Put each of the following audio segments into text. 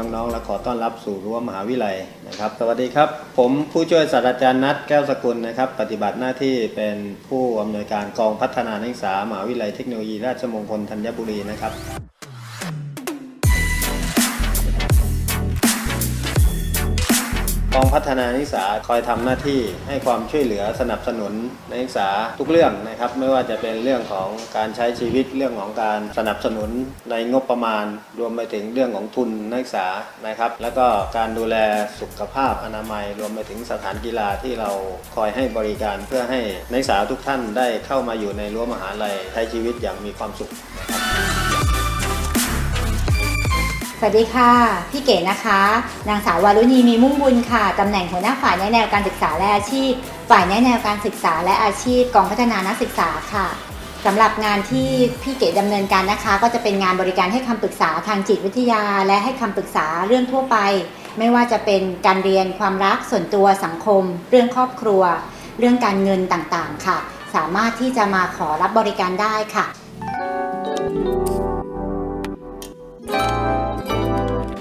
น้องๆ และขอต้อนรับสู่รั้วมหาวิทยาลัยนะครับ สวัสดีครับ ผมผู้ช่วยศาสตราจารย์นัทแก้วสกุลนะครับ ปฏิบัติหน้าที่เป็นผู้อำนวยการกองพัฒนานักศึกษามหาวิทยาลัยเทคโนโลยีราชมงคลธัญบุรีนะครับ กองพัฒนานักศึกษาคอยทำหน้าที่ให้ความช่วยเหลือสนับสนุนนักศึกษาทุกเรื่องนะครับ ไม่ว่าจะเป็นเรื่องของการใช้ชีวิตเรื่องของการสนับสนุนในงบประมาณ รวมไปถึงเรื่องของทุนนักศึกษานะครับ แล้วก็การดูแลสุขภาพอนามัย รวมไปถึงสถานกีฬาที่เราคอยให้บริการเพื่อให้นักศึกษาทุกท่านได้เข้ามาอยู่ในรั้วมหาลัยใช้ชีวิตอย่างมีความสุขนะครับ สวัสดีค่ะ พี่เก๋นะคะ นางสาววารุณีมีมุ่งบุญค่ะ ตำแหน่งหัวหน้าฝ่ายแนแนวการศึกษาและอาชีพ ฝ่ายแนแนวการศึกษาและอาชีพกองพัฒนานักศึกษาค่ะสำหรับงานที่พี่เก๋ดำเนินการนะคะ ก็จะเป็นงานบริการให้คำปรึกษาทางจิตวิทยา และให้คำปรึกษาเรื่องทั่วไป ไม่ว่าจะเป็นการเรียนความรักส่วนตัวสังคม เรื่องครอบครัว เรื่องการเงินต่างๆ ค่ะ สามารถที่จะมาขอรับบริการได้ค่ะ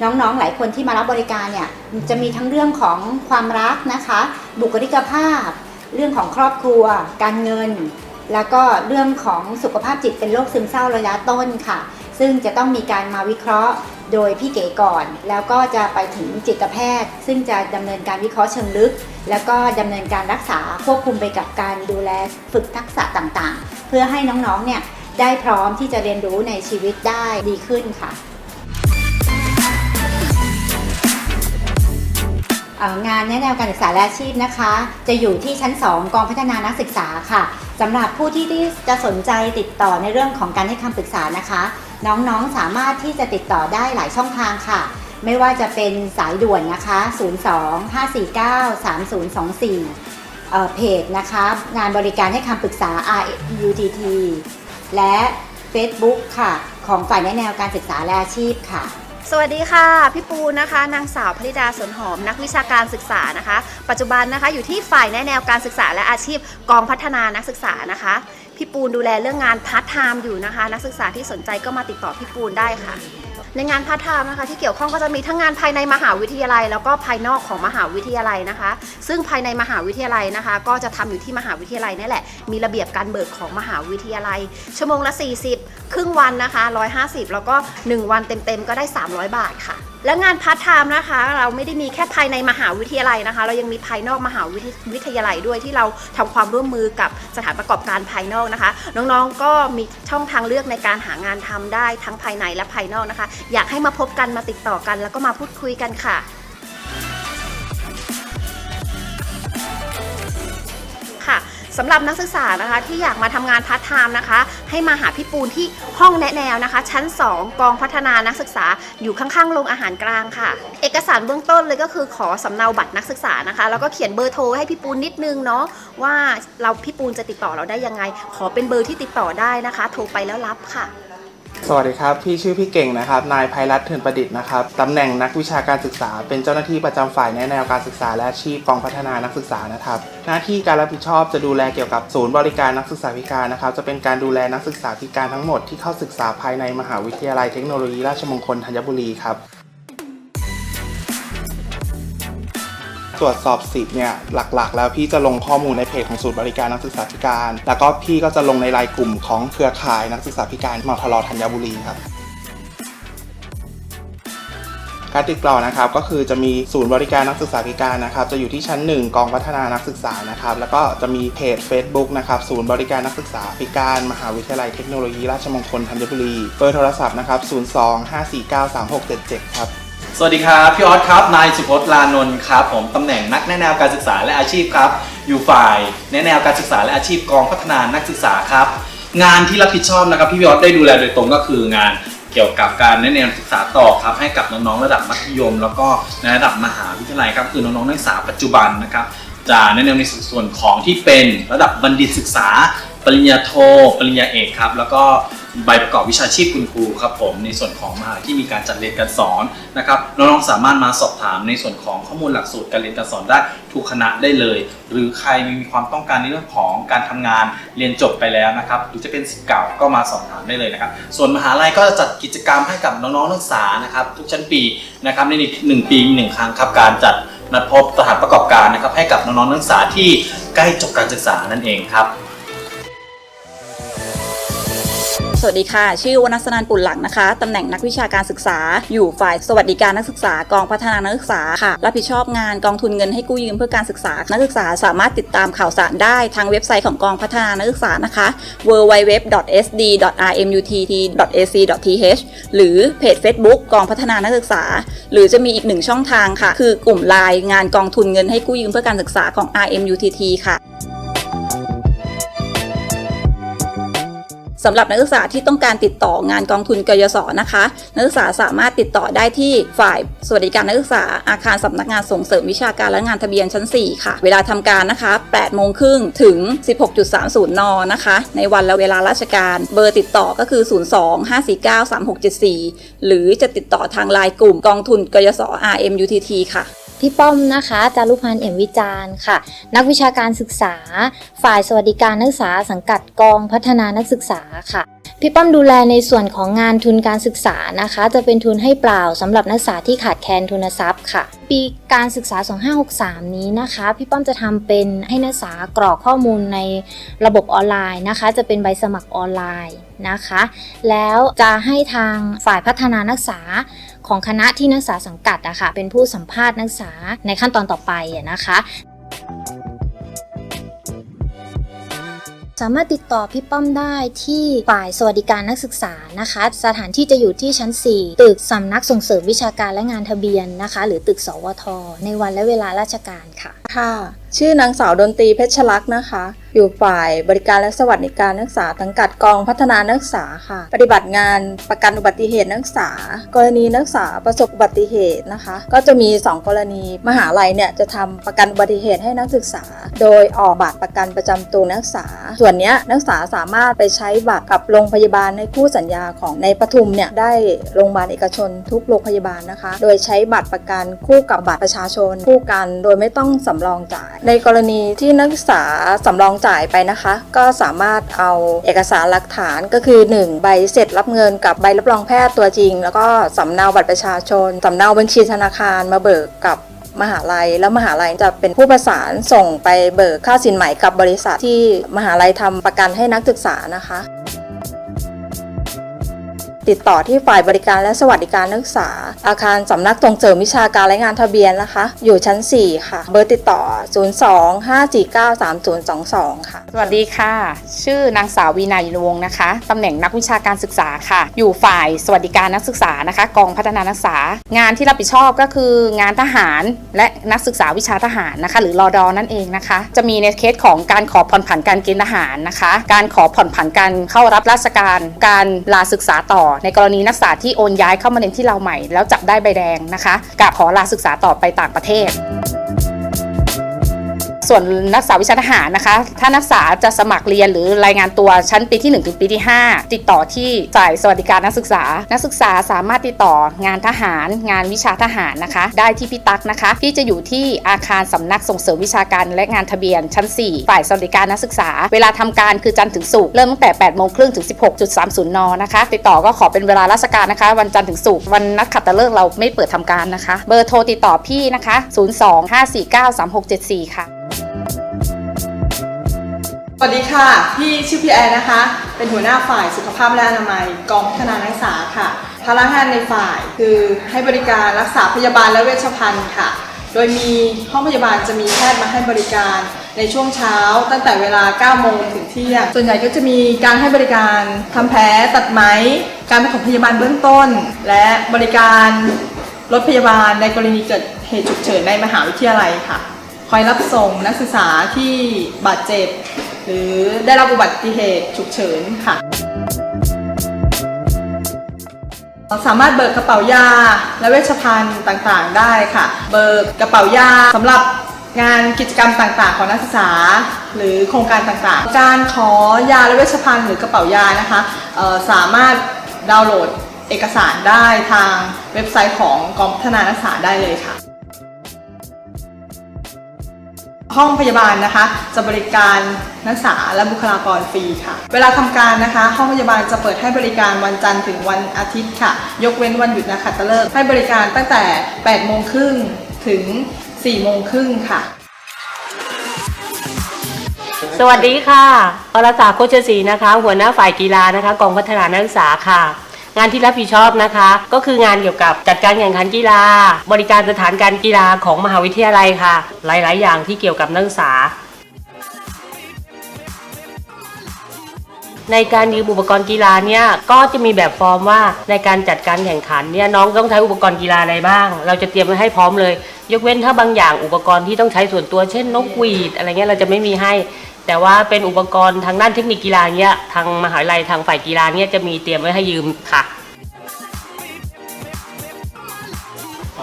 น้องๆหลายคนที่มารับบริการเนี่ยจะมีทั้งเรื่องของความรักนะคะ บุคลิกภาพ เรื่องของครอบครัว การเงิน แล้วก็เรื่องของสุขภาพจิตเป็นโรคซึมเศร้าระยะต้นค่ะ ซึ่งจะต้องมีการมาวิเคราะห์โดยพี่เก๋ก่อน แล้วก็จะไปถึงจิตแพทย์ ซึ่งจะดำเนินการวิเคราะห์เชิงลึก แล้วก็ดำเนินการรักษาควบคุมไปกับการดูแลฝึกทักษะต่างๆ เพื่อให้น้องๆเนี่ยได้พร้อมที่จะเรียนรู้ในชีวิตได้ดีขึ้นค่ะ งานแนะแนวการศึกษาและอาชีพนะคะ จะอยู่ที่ชั้น 2 กองพัฒนานักศึกษาค่ะสำหรับผู้ที่จะสนใจติดต่อในเรื่องของการให้คำปรึกษานะคะ น้องๆสามารถที่จะติดต่อได้หลายช่องทางค่ะ ไม่ว่าจะเป็นสายด่วนนะคะ 02 549 3024เเพจนะคะ งานบริการให้คำปรึกษา RUTT และ Facebook ค่ะ ของฝ่ายแนะแนวการศึกษาและอาชีพค่ะ สวัสดีค่ะ พี่ปูนะคะ นางสาวพริดาสนหอมนักวิชาการศึกษานะคะ ปัจจุบันนะคะอยู่ที่ฝ่ายแนแนวการศึกษาและอาชีพกองพัฒนานักศึกษานะคะ พี่ปูนดูแลเรื่องงานพาร์ทไทม์อยู่นะคะ นักศึกษาที่สนใจก็มาติดต่อพี่ปูนได้ค่ะ ในงานพาร์ทไทม์นะคะที่เกี่ยวข้องก็จะมีทั้งงานภายในมหาวิทยาลัย แล้วก็ภายนอกของมหาวิทยาลัยนะคะ ซึ่งภายในมหาวิทยาลัยนะคะ ก็จะทำอยู่ที่มหาวิทยาลัยนี่แหละ มีระเบียบการเบิกของมหาวิทยาลัย ชั่วโมงละ 40 ครึ่งวันนะคะ 150 แล้วก็ 1 วันเต็มๆก็ได้ 300 บาทค่ะและงานพาร์ทไทม์นะคะ เราไม่ได้มีแค่ภายในมหาวิทยาลัยนะคะ เรายังมีภายนอกมหาวิทยวิทยาลัยด้วยที่เราทำความร่วมมือกับสถานประกอบการภายนอกนะคะ น้องๆก็มีช่องทางเลือกในการหางานทำได้ทั้งภายในและภายนอกนะคะอยากให้มาพบกันมาติดต่อกัน แล้วก็มาพูดคุยกันค่ะ ค่ะสำหรับนักศึกษานะคะที่อยากมาทำงานพาร์ทไทม์นะคะ ให้มาหาพี่ปูนที่ห้องแนะแนวนะคะ ชั้น 2 กองพัฒนานักศึกษาอยู่ข้างๆโรงอาหารกลางค่ะ เอกสารเบื้องต้นเลยก็คือขอสำเนาบัตรนักศึกษานะคะ แล้วก็เขียนเบอร์โทรให้พี่ปูนนิดนึงเนาะว่าเราพี่ปูนจะติดต่อเราได้ยังไง ขอเป็นเบอร์ที่ติดต่อได้นะคะ โทรไปแล้วรับค่ะ สวัสดีครับ พี่ชื่อพี่เก่งนะครับ นายภัยรัตน์เถื่อนประดิษฐ์นะครับ ตำแหน่งนักวิชาการศึกษา เป็นเจ้าหน้าที่ประจำฝ่ายแนแนวการศึกษาและอาชีพกองพัฒนานักศึกษานะครับ หน้าที่การรับผิดชอบจะดูแลเกี่ยวกับศูนย์บริการนักศึกษาพิการนะครับ จะเป็นการดูแลนักศึกษาพิการทั้งหมดที่เข้าศึกษาภายในมหาวิทยาลัยเทคโนโลยีราชมงคลธัญบุรีครับ ตรวจสอบสิทธิ์เนี่ยหลักๆ แล้วพี่จะลงข้อมูลในเพจของศูนย์บริการนักศึกษาพิการ แล้วก็พี่ก็จะลงในรายกลุ่มของเครือข่ายนักศึกษาพิการมทรธัญบุรีครับการติดต่อนะครับก็คือจะมีศูนย์บริการนักศึกษาพิการนะครับ จะอยู่ที่ชั้น 1 กองพัฒนานักศึกษานะครับ แล้วก็จะมีเพจ Facebook นะครับศูนย์บริการนักศึกษาพิการ มหาวิทยาลัยเทคโนโลยีราชมงคลธัญบุรีเบอร์โทรศัพท์นะครับ 02-549-3677 ครับ สวัสดีครับ พี่ออสครับ นายสุพจน์ลานนท์ครับ ผมตำแหน่งนักแนะแนวการศึกษาและอาชีพครับ อยู่ฝ่ายแนะแนวการศึกษาและอาชีพกองพัฒนานักศึกษาครับ งานที่รับผิดชอบนะครับที่พี่ออสได้ดูแลโดยตรงก็คืองานเกี่ยวกับการแนะแนวศึกษาต่อครับให้กับน้องๆระดับมัธยม แล้วก็ในระดับมหาวิทยาลัยครับคือน้องๆนักศึกษาปัจจุบันนะครับจะแนะแนวในส่วนของที่เป็นระดับบัณฑิตศึกษา ปริญญาโท ปริญญาเอกครับแล้วก็ ใบประกอบวิชาชีพคุณครูครับผมในส่วนของมหาลัยที่มีการจัดเรียนการสอนนะครับน้องๆสามารถมาสอบถามในส่วนของข้อมูลหลักสูตรการเรียนการสอนได้ทุกคณะได้เลย หรือใครมีความต้องการในเรื่องของการทำงานเรียนจบไปแล้วนะครับหรือจะเป็นสิทธิ์เก่าก็มาสอบถามได้เลยนะครับส่วนมหาลัยก็จะจัดกิจกรรมให้กับน้องๆนักศึกษานะครับทุกชั้นปีนะครับในหนึ่งปีมีหนึ่งครั้งครับการจัดนัดพบสถานประกอบการนะครับให้กับน้องๆนักศึกษาที่ใกล้จบการศึกษานั่นเองครับ สวัสดีค่ะ ชื่อวนัสนันปุ่นหลังนะคะ ตำแหน่งนักวิชาการศึกษา อยู่ฝ่ายสวัสดิการนักศึกษากองพัฒนานักศึกษาค่ะ รับผิดชอบงานกองทุนเงินให้กู้ยืมเพื่อการศึกษา นักศึกษาสามารถติดตามข่าวสารได้ทางเว็บไซต์ของกองพัฒนานักศึกษานะคะ www.sd.rmutt.ac.th หรือเพจ Facebook กองพัฒนานักศึกษา หรือจะมีอีกหนึ่งช่องทางค่ะ คือกลุ่มไลน์งานกองทุนเงินให้กู้ยืมเพื่อการศึกษาของ RMUTT ค่ะ สำหรับนักศึกษาที่ต้องการติดต่องานกองทุนกยศนะคะ นักศึกษาสามารถติดต่อได้ที่ฝ่ายสวัสดิการนักศึกษาอาคารสำนักงานส่งเสริมวิชาการและงานทะเบียนชั้น 4 ค่ะ เวลาทำการนะคะ8โมงครึ่งถึง 16.30 น นะคะ ในวันและเวลาราชการ เบอร์ติดต่อก็คือ 02-549-3674 หรือจะติดต่อทางไลน์กลุ่มกองทุนกยศ RMUTT ค่ะ พี่ป้อมนะคะจารุพันธ์เอี่ยมวิจารณ์ค่ะ นักวิชาการศึกษา ฝ่ายสวัสดิการนักศึกษาสังกัดกองพัฒนานักศึกษาค่ะ พี่ป้อมดูแลในส่วนของงานทุนการศึกษานะคะ จะเป็นทุนให้เปล่าสำหรับนักศึกษาที่ขาดแคลนทุนทรัพย์ค่ะ ปีการศึกษา 2563 นี้นะคะ พี่ป้อมจะทำเป็นให้นักศึกษากรอกข้อมูลในระบบออนไลน์นะคะ จะเป็นใบสมัครออนไลน์นะคะ แล้วจะให้ทางฝ่ายพัฒนานักศึกษา ของคณะที่นักศึกษาสังกัดอะค่ะเป็นผู้สัมภาษณ์นักศึกษาในขั้นตอนต่อไปอะนะคะสามารถติดต่อพี่ป้อมได้ที่ฝ่ายสวัสดิการนักศึกษานะคะ สถานที่จะอยู่ที่ชั้น 4 ตึกสำนักส่งเสริมวิชาการและงานทะเบียนนะคะ หรือตึกสวท ในวันและเวลาราชการค่ะ ค่ะ ชื่อนางสาวดนตรีเพชรลักษณ์นะคะ อยู่ฝ่ายบริการและสวัสดิการนักศึกษาสังกัดกองพัฒนานักศึกษาค่ะ ปฏิบัติงานประกันอุบัติเหตุนักศึกษา กรณีนักศึกษาประสบอุบัติเหตุนะคะ ก็จะมี 2 กรณีมหาลัยเนี่ยจะทำประกันอุบัติเหตุให้นักศึกษา โดยออกบัตรประกันประจำตัวนักศึกษา ส่วนนี้นักศึกษาสามารถไปใช้บัตรกับโรงพยาบาลในคู่สัญญาของในปทุมเนี่ยได้โรงพยาบาลเอกชนทุกโรงพยาบาลนะคะ โดยใช้บัตรประกันคู่กับบัตรประชาชน คู่กัน โดยไม่ต้องสำรองจ่าย ในกรณีที่นักศึกษาสำรองจ่ายไปนะคะ ก็สามารถเอาเอกสารหลักฐานก็คือ 1 ใบเสร็จรับเงินกับใบรับรองแพทย์ตัวจริง แล้วก็สำเนาบัตรประชาชนสำเนาบัญชีธนาคารมาเบิกกับมหาลัยแล้วมหาลัยจะเป็นผู้ประสานส่งไปเบิกค่าสินใหม่กับบริษัทที่มหาลัยทำประกันให้นักศึกษานะคะ ติดต่อที่ฝ่ายบริการและสวัสดิการนักศึกษา อาคารสำนักส่งเสริมวิชาการและงานทะเบียนนะคะ อยู่ชั้น 4 ค่ะ เบอร์ติดต่อ 02-549-3022 ค่ะ สวัสดีค่ะ ชื่อนางสาววีนายุนวงศ์นะคะตำแหน่งนักวิชาการศึกษาค่ะ อยู่ฝ่ายสวัสดิการนักศึกษานะคะ กองพัฒนานักศึกษา งานที่รับผิดชอบก็คืองานทหารและนักศึกษาวิชาทหารนะคะ หรือรอดอนั่นเองนะคะ จะมีในเคสของการขอผ่อนผันการเกณฑ์ทหารนะคะ การขอผ่อนผันการเข้ารับราชการ การลาศึกษาต่อในกรณีนักศึกษาที่โอนย้ายเข้ามาเรียนที่เราใหม่ แล้วจับได้ใบแดงนะคะกับขอลาศึกษาต่อไปต่างประเทศ ส่วนนักศึกษาวิชาทหารนะคะ ถ้านักศึกษาจะสมัครเรียนหรือรายงานตัวชั้นปีที่1ถึงปีที่ 5 ติดต่อที่ฝ่ายสวัสดิการนักศึกษา นักศึกษาสามารถติดต่องานทหาร งานวิชาทหารนะคะ ได้ที่พี่ตักนะคะ ที่จะอยู่ที่อาคารสำนักส่งเสริมวิชาการและงานทะเบียนชั้น 4 ฝ่ายสวัสดิการนักศึกษา เวลาทำการคือจันทร์ถึงศุกร์เริ่มตั้งแต่8โมงครึ่งถึง 16.30 น นะคะ ติดต่อก็ขอเป็นเวลาราชการนะคะ วันจันทร์ถึงศุกร์วันนัดขัตฤกษ์เราไม่เปิดทำการนะคะ เบอร์โทรติดต่อพี่นะคะ 02-549-3674 ค่ะ สวัสดีค่ะ พี่ชื่อพี่แอนนะคะ เป็นหัวหน้าฝ่ายสุขภาพและอนามัยกองพัฒนานักศึกษาค่ะภาระงานในฝ่ายคือให้บริการรักษาพยาบาลและเวชภัณฑ์ค่ะ โดยมีห้องพยาบาลจะมีแพทย์มาให้บริการในช่วงเช้าตั้งแต่เวลา 9 โมงถึงเที่ยง ส่วนใหญ่ก็จะมีการให้บริการทำแผลตัดไหม การปฐมพยาบาลเบื้องต้น และบริการรถพยาบาลในกรณีเกิดเหตุฉุกเฉินในมหาวิทยาลัยค่ะ คอยรับส่งนักศึกษาที่บาดเจ็บ หรือได้รับอุบัติเหตุฉุกเฉินค่ะ สามารถเบิกกระเป๋ายาและเวชภัณฑ์ต่างๆ ได้ค่ะ เบิกกระเป๋ายาสำหรับงานกิจกรรมต่างๆ ของนักศึกษา หรือโครงการต่างๆ การขอยาและเวชภัณฑ์หรือกระเป๋ายานะคะสามารถดาวน์โหลดเอกสารได้ทางเว็บไซต์ของกองพัฒนานักศึกษาได้เลยค่ะ ห้องพยาบาลนะคะ จะบริการนักศึกษาและบุคลากรฟรีค่ะ เวลาทำการนะคะ ห้องพยาบาลจะเปิดให้บริการวันจันทร์ถึงวันอาทิตย์ค่ะ ยกเว้นวันหยุดนักขัตฤกษ์ให้บริการตั้งแต่8โมงครึ่งถึง4โมงครึ่งค่ะ สวัสดีค่ะอรสาโคชศรีนะคะ หัวหน้าฝ่ายกีฬานะคะกองพัฒนานักศึกษาค่ะ งานที่รับผิดชอบนะคะ ก็คืองานเกี่ยวกับจัดการแข่งขันกีฬา บริการสถานการกีฬาของมหาวิทยาลัยค่ะ หลาย ๆ อย่างที่เกี่ยวกับนักศึกษาในการยืมอุปกรณ์กีฬาเนี่ยก็จะมีแบบฟอร์มว่าในการจัดการแข่งขันเนี่ยน้องต้องใช้อุปกรณ์กีฬาอะไรบ้าง เราจะเตรียมไว้ให้พร้อมเลย ยกเว้นถ้าบางอย่างอุปกรณ์ที่ต้องใช้ส่วนตัวเช่นนกหวีดอะไรเงี้ยเราจะไม่มีให้ แต่ว่าเป็นอุปกรณ์ทางด้านเทคนิคกีฬาเนี่ยทางมหาวิทยาลัยทางฝ่ายกีฬาเนี่ยจะมีเตรียมไว้ให้ยืมค่ะ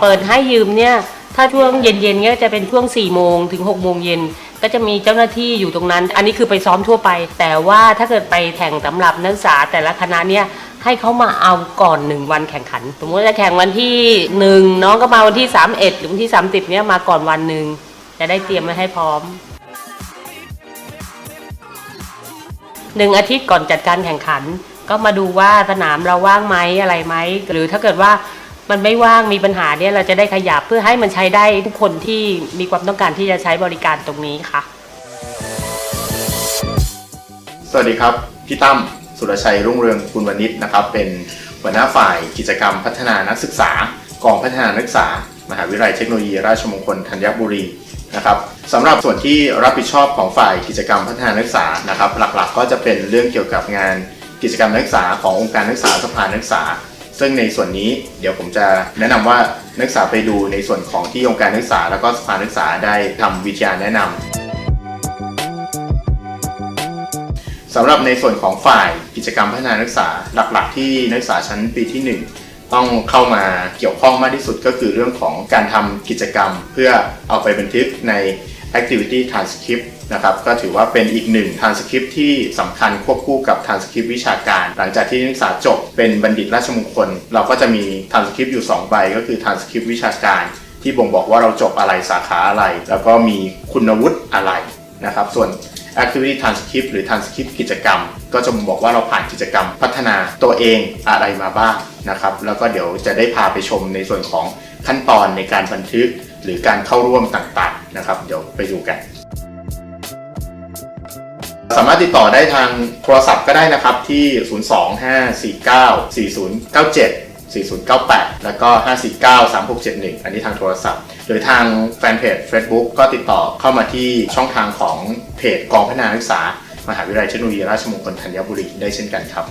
เปิดให้ยืมเนี่ยถ้าช่วงเย็นๆเนี่ยจะเป็นช่วง4ี่โมงถึง6กโมงเย็นก็จะมีเจ้าหน้าที่อยู่ตรงนั้น อันนี้คือไปซ้อมทั่วไป แต่ว่าถ้าเกิดไปแข่งสำหรับนักศึกษาแต่ละคณะเนี่ยให้เขามาเอาก่อนหนึ่งวันแข่งขัน สมมติจะแข่งวันที่หนึ่งน้องก็มาวันที่ 31 หรือวันที่ 30เนี่ยมาก่อนวันหนึ่งจะได้เตรียมไว้ให้พร้อม หนึ่งอาทิตย์ก่อนจัดการแข่งขัน ก็มาดูว่าสนามเราว่างไหมอะไรไหมหรือถ้าเกิดว่ามันไม่ว่างมีปัญหาเนี่ยเราจะได้ขยับเพื่อให้มันใช้ได้ทุกคนที่มีความต้องการที่จะใช้บริการตรงนี้ค่ะ สวัสดีครับ พี่ตั้มสุรชัยรุ่งเรืองคุณวณิชนะครับ เป็นหัวหน้าฝ่ายกิจกรรมพัฒนานักศึกษากองพัฒนานักศึกษา มหาวิทยาลัยเทคโนโลยีราชมงคลธัญบุรี นะครับสำหรับส่วนที่รับผิดชอบของฝ่ายกิจกรรมพัฒนานักศึกษานะครับ หลักๆ ก็จะเป็นเรื่องเกี่ยวกับงานกิจกรรมนักศึกษาขององค์การนักศึกษาสภานักศึกษา ซึ่งในส่วนนี้เดี๋ยวผมจะแนะนำว่านักศึกษาไปดูในส่วนของที่องค์การนักศึกษา แล้วก็สภานักศึกษาได้ทำวิทยาแนะนำสำหรับในส่วนของฝ่ายกิจกรรมพัฒนานักศึกษาหลักๆ ที่นักศึกษาชั้นปีที่ 1 ต้องเข้ามาเกี่ยวข้องมากที่สุดก็คือเรื่องของการทำกิจกรรม เพื่อเอาไปบันทึกใน activity transcript นะครับก็ถือว่าเป็นอีกหนึ่ง transcript ที่สำคัญควบคู่กับ transcript วิชาการ หลังจากที่นักศึกษาจบเป็นบัณฑิตราชมงคล เราก็จะมี transcript อยู่ 2 ใบ ก็คือ transcript วิชาการ ที่บ่งบอกว่าเราจบอะไรสาขาอะไร แล้วก็มีคุณวุฒิอะไรนะครับ ส่วน activity transcript หรือ transcript กิจกรรม ก็จะบอกว่าเราผ่านกิจกรรมพัฒนาตัวเองอะไรมาบ้างนะครับ แล้วก็เดี๋ยวจะได้พาไปชมในส่วนของขั้นตอนในการบันทึกหรือการเข้าร่วมต่างๆนะครับ เดี๋ยวไปดูกัน สามารถติดต่อได้ทางโทรศัพท์ก็ได้นะครับที่ 025494097 4098 แล้วก็ 549 3671 อันนี้ทางโทรศัพท์ หรือทางแฟนเพจ Facebook ก็ติดต่อเข้ามาที่ช่องทางของเพจกองพัฒนานักศึกษามหาวิทยาลัยเทคโนโลยีราชมงคลธัญบุรีได้เช่นกันครับ